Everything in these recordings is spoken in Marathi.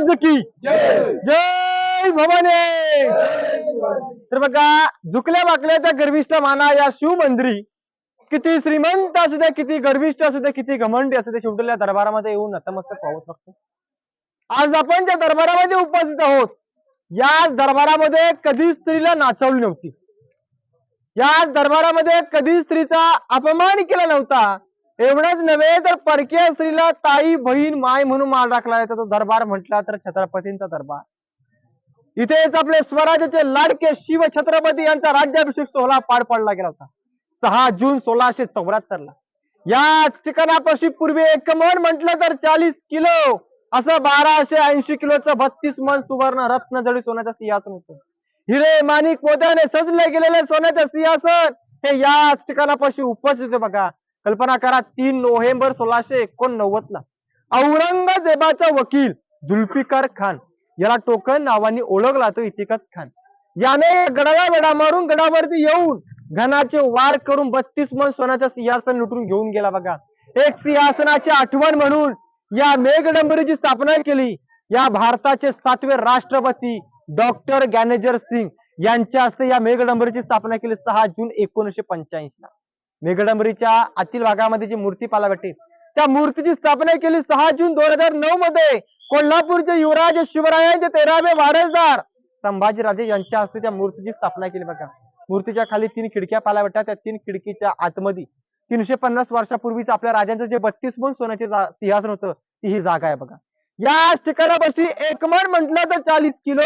महाराज की जय भवानी. तर बघा झुकल्या बाकल्याच्या गर्विष्ठ माना या शिवमंदिरी. किती श्रीमंत असू दे किती गर्विष्ठ असू दे किती घमंडी असू दे शिवटल्या दरबारामध्ये येऊन नतमस्तक पाहू शकतो आज आपण ज्या दरबारामध्ये उपस्थित आहोत या दरबारामध्ये कधी स्त्रीला नाचवली नव्हती. या दरबारामध्ये कधी स्त्रीचा अपमान केला नव्हता. एवढंच नव्हे तर परकीय स्त्रीला ताई बहीण माय म्हणून माल राखला जायचा तो दरबार म्हटला तर छत्रपतींचा दरबार. इथेच आपले स्वराज्याचे लाडके शिव छत्रपती यांचा राज्याभिषेक सोहळा पार पडला गेला होता. सहा जून सोळाशे चौऱ्याहत्तर ला याच ठिकाणापाशी पूर्वी एक मन म्हटलं तर चाळीस किलो असं बाराशे ऐंशी किलोचं बत्तीस मन सुवर्ण रत्न जडी सोन्याचं सिंहासन होतं. हिरे माणिक मोत्याने सजले गेलेले सोन्याचं सिंहासन हे याच ठिकाणापाशी उपस्थित बघा. कल्पना करा तीन नोव्हेंबर सोळाशे एकोणनव्वद ला औरंगजेबाचा वकील जुल्फिकार खान याला टोकन नावाने ओळखला तो इतिकत खान. याने गडाला वेडा मारून गडावरती येऊन घनाचे वार करून बत्तीस मन सोन्याचा सिंहासन लुटून घेऊन गेला बघा. एक सिंहासनाची आठवण म्हणून या मेघडंबरीची स्थापना केली. या भारताचे सातवे राष्ट्रपती डॉक्टर ज्ञानेजर सिंग यांच्या हस्ते या मेघडंबरीची स्थापना केली सहा जून एकोणीशे पंच्याऐंशी ला. मेघडंबरीच्या आतील भागामध्ये जी मूर्ती पाहायला भेटते त्या मूर्तीची स्थापना केली सहा जून दोन हजार नऊ मध्ये. कोल्हापूरचे युवराज शिवरायांचे तेरावे वारसदार संभाजीराजे यांच्या हस्ते त्या मूर्तीची स्थापना केली बघा. मूर्तीच्या खाली तीन खिडक्या पाहायला भेटतात. त्या तीन खिडकीच्या आतमध्ये तीनशे पन्नास वर्षापूर्वीच आपल्या राजांचं जे बत्तीस मन सोन्याचे सिंहासन होतं ती ही जागा आहे बघा. या ठिकाणापाशी एकमन म्हटलं तर चाळीस किलो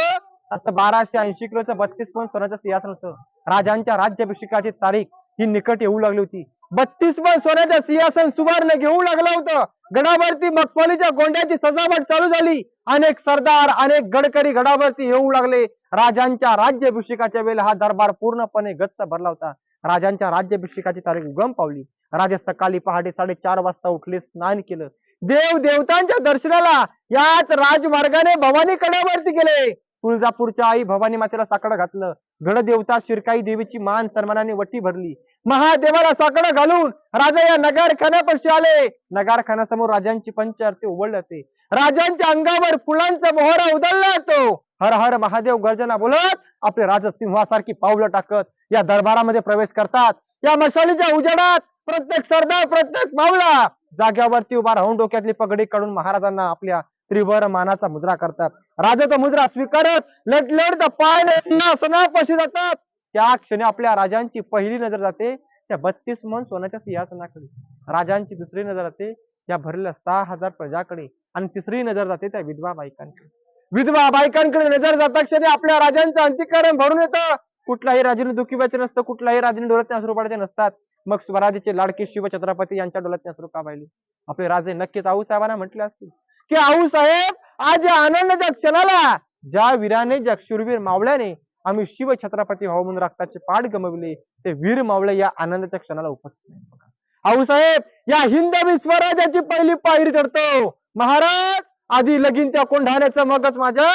असं बाराशे ऐंशी किलोचं बत्तीस मन सोन्याचं सिंहासन होतं. राजांच्या राज्याभिषेकाची तारीख ही निकट येऊ लागली होती. बत्तीस मन सोन्याचं सिंहासन सुवर्ण घेऊ लागलं होतं. गडावरती मखमलीच्या गोंड्याची सजावट चालू झाली. अनेक सरदार अनेक गडकरी गडावरती येऊ लागले. राजांच्या राज्याभिषेकाच्या वेळेला हा दरबार पूर्णपणे गच्च भरला होता. राजांच्या राज्याभिषेकाची तारीख उगम पावली. राजा सकाळी पहाटे साडेचार वाजता उठले स्नान केलं. देव देवतांच्या दर्शनाला याच राजमार्गाने भवानी कड्यावरती गेले. तुळजापूरच्या आई भवानी मातेला साकडं घातलं. गडदेवता शिरकाई देवीची मान सन्मानाने वटी भरली. महादेवाला साकडं घालून राजा या नगारखान्यापाशी आले. नगारखान्यासमोर राजांची पंच आरती उघडले राजांच्या अंगावर फुलांचा मोहरा उधळला तो. हर हर महादेव गर्जना बोलत आपले राजसिंहासारखी पावलं टाकत या दरबारामध्ये प्रवेश करतात. या मशालीच्या उजेडात प्रत्येक सरदार प्रत्येक मावला जाग्यावरती उभा राहून डोक्यातली पगडी काढून महाराजांना आपल्या त्रिवर मानाचा मुद्रा करतात. राजाचा मुद्रा स्वीकारत लटलट पाय सिंहासनापाशी जातात. त्या क्षणी आपल्या राजांची पहिली नजर जाते त्या बत्तीस मन सोन्याच्या सिंहासनाकडे. राजांची दुसरी नजर जाते या भरलेल्या सहा हजार प्रजाकडे. आणि तिसरी नजर जाते त्या विधवा बायकांकडे. विधवा बायकांकडे नजर जाता क्षणी आपल्या राजांचं अंतिकरण भरून येतं. कुठलाही राजाने दुखी व्हायचे नसतं कुठल्याही राजाने डोळ्यात अश्रू पडायचे नसतात. मग स्वराज्याचे लाडके शिव छत्रपती यांच्या डोळ्यात अश्रू का पाहिले आपले राजे नक्कीच आऊ साहेबांना म्हटले असतील. की आऊ साहेब आज या आनंदाच्या क्षणाला ज्या वीराने ज्या शूरवीर मावळ्याने आम्ही शिव छत्रपती भाऊ म्हणून रक्ताचे पाठ गमवले ते वीर मावळे या आनंदाच्या क्षणाला उपस्थित बघा. आऊ साहेब या हिंदवी स्वराज्याची पहिली पायरी चढतो. महाराज आधी लगीन त्या कोंढाण्याचं मगच माझ्या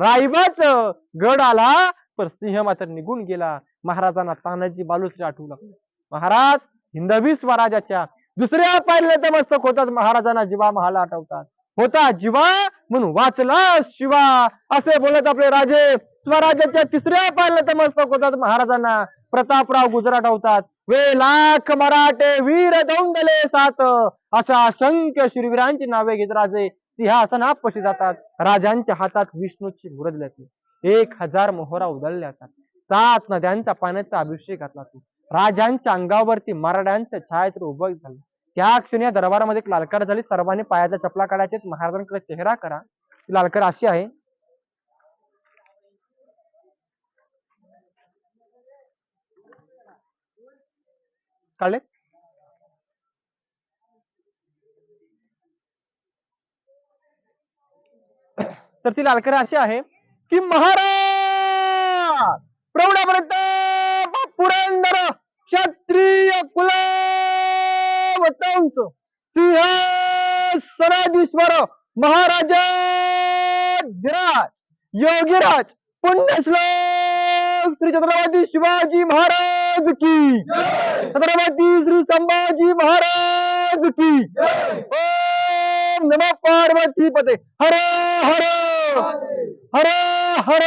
रायबाच. गड आला पर सिंह मात्र निघून गेला. महाराजांना तानाजी बालूश्री आठवू लागले. महाराज हिंदवी स्वराज्याच्या दुसऱ्या पायरीला मस्तक होताच महाराजांना जीवा महाला आठवतात. होता जीवा म्हणून वाचला शिवा. असे बोलत आपले राजे स्वराज्याच्या तिसऱ्या पायरीला मस्तक होतात महाराजांना. प्रतापराव गुजरात होतात. वे लाख मराठे वीर दौंडले सात. अशा असंख्य शिरवीरांची नावे घेत राजे सिंहासनापाशी जातात. राजांच्या हातात विष्णूची मुरद एक हजार मोहरा उधळल्या जातात. सात नद्यांचा पाण्याचा अभिषेक घातला राजांच्या अंगावरती मराठ्यांचं छायाचित्र उभं झालं. त्या क्षणी या दरबारामध्ये एक लालकार झाली. सर्वांनी पायाचा चपला काढायचे. महाराजांकडे चेहरा करा. ती लालकार अशी आहे. कळले तर ती लालकर अशी आहे की महाराज प्रौढापर्यंत कुलवंश सिंहासनाधीश्वर महाराजाधिराज योगीराज पुण्यश्लोक श्री छत्रपती शिवाजी महाराज की. छत्रपती श्री संभाजी महाराज की. ओम नम पार्वती पते. हर हर हर हर.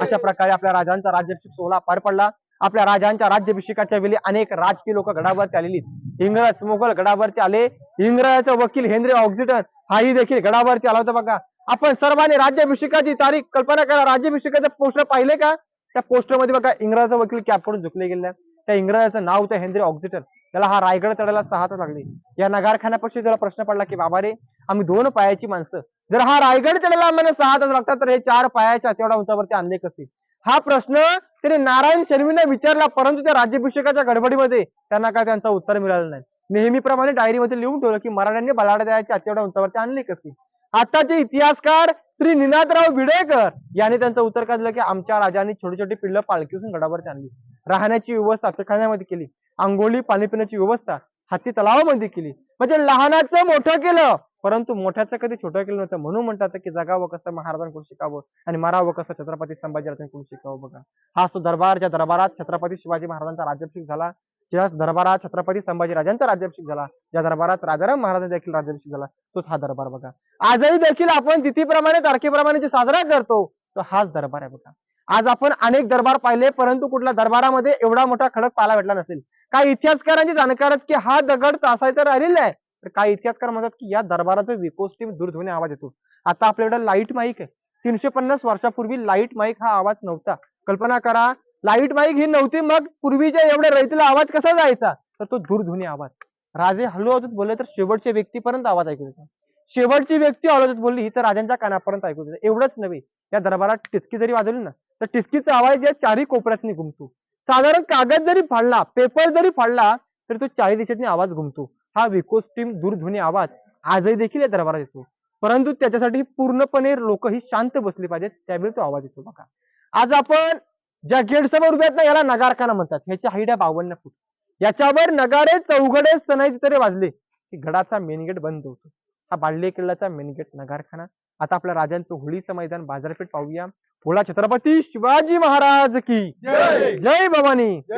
अशा प्रकारे आपल्या राजांचा राज्याभिषेक सोहळा पार पडला. आपल्या राजांच्या राज्याभिषेकाच्या वेळी अनेक राजकीय लोक गडावरती आलेली इंग्रज मुघल गडावरती आले. इंग्रजाचा वकील हेनरी ऑक्झिटन हाही देखील गडावरती आला होता बघा. आपण सर्वांनी राज्याभिषेकाची तारीख कल्पना करा. राज्याभिषेकाचं पोस्टर पाहिले का? त्या पोस्टरमध्ये बघा इंग्रजाचा वकील कॅप करून झुकले गेले. त्या इंग्रजाचं नाव होतं हेनरी ऑक्झिटन. त्याला हा रायगड चढायला सहा तास लागले. या नगारखान्यापाशी त्याला प्रश्न पडला की बाबा रे आम्ही दोन पायाची माणसं. जर हा रायगड चढायला आम्हाला सहा तास लागतात तर हे चार पायाच्या तेवढ्या उंचावरती आणले कसे? हा प्रश्न त्याने नारायण शर्मीने विचारला परंतु त्या राज्याभिषेकाच्या गडबडीमध्ये त्यांना काय त्यांचं उत्तर मिळालं नाही. नेहमीप्रमाणे डायरीमध्ये लिहून ठेवलं की मराठ्यांनी बलाढ्याच्या तेवढ्या उंचावरती आणले कसे आताचे इतिहासकार श्री निनादराव विडेकर यांनी त्यांचं उत्तर काय दिलं की आमच्या राजांनी छोटी छोटी पिल्लं पालखीसून गडावरती आणली. राहण्याची व्यवस्था तखान्यामध्ये केली. आंघोळी पाणी पिण्याची व्यवस्था हाती तलावामध्ये केली. म्हणजे लहानाचं मोठं केलं. परंतु मोठ्याचं कधी छोटं केलं नव्हतं. म्हणून म्हणतात की जगावं कसं महाराजांकडून शिकावं आणि मारावं कसं छत्रपती संभाजीराजांकडून शिकावं बघा. हाच तो दरबार ज्या दरबारात छत्रपती शिवाजी महाराजांचा राज्याभिषेक झाला. ज्या दरबारात छत्रपती संभाजीराजांचा राज्याभिषेक झाला ज्या दरबारात राजाराम महाराजांचा देखील राज्याभिषेक झाला तोच हा दरबार बघा. आजही देखील आपण तिथीप्रमाणे तारखेप्रमाणे जो साजरा करतो तो हाच दरबार आहे बघा. आज आपण अनेक दरबार पाहिले परंतु कुठल्या दरबारामध्ये एवढा मोठा खडक पाहायला भेटला नसेल. काही इतिहासकारांची जाणकार की हा दगड तासायचा राहिलेला आहे. तर काही इतिहासकार म्हणतात की या दरबाराचं विकोष्टी दूरध्वनी आवाज येतो. आता आपल्याकडे लाइट माईक आहे. तीनशे पन्नास वर्षापूर्वी लाइट माईक हा आवाज नव्हता. कल्पना करा लाइट माईक ही नव्हती मग पूर्वीच्या एवढ्या रयतीला आवाज कसा जायचा? तर तो दूरध्वनी आवाज. राजे हळूहळू बोलले तर शेवटच्या व्यक्तीपर्यंत आवाज ऐकू येतो. शेवटची व्यक्ती हळूहळू बोलली ही तर राजांच्या कानापर्यंत ऐकू येते. एवढंच नव्हे या दरबारात टिचकी जरी वाजवली ना तर टिचकीचा आवाज या चारही कोपऱ्यातनी घुमतो साधारण कागद जरी फाडला पेपर जरी फाडला तरी तो चारी दिशेतनी आवाज घुमतो. हा विकोस्टीम दूरध्वनी आवाज आजही देखील या दरबारात येतो. परंतु त्याच्यासाठी पूर्णपणे लोक ही शांत बसली पाहिजेत त्यावेळी तो आवाज येतो बघा. आज आपण ज्या गेट समोर उभे आहेत ना याला नगारखाना म्हणतात. ह्याची हाईट आहे बावन्न फूट. याच्यावर नगारे चौघडे सनई तरी वाजले. की गडाचा मेन गेट बंद होतो. हा बाळले किल्ल्याचा मेन गेट नगारखाना. आता आपल्या राजांचं होळीचं मैदान बाजारपेठ पाहूया. बोला छत्रपती शिवाजी महाराज की. जय भवानी.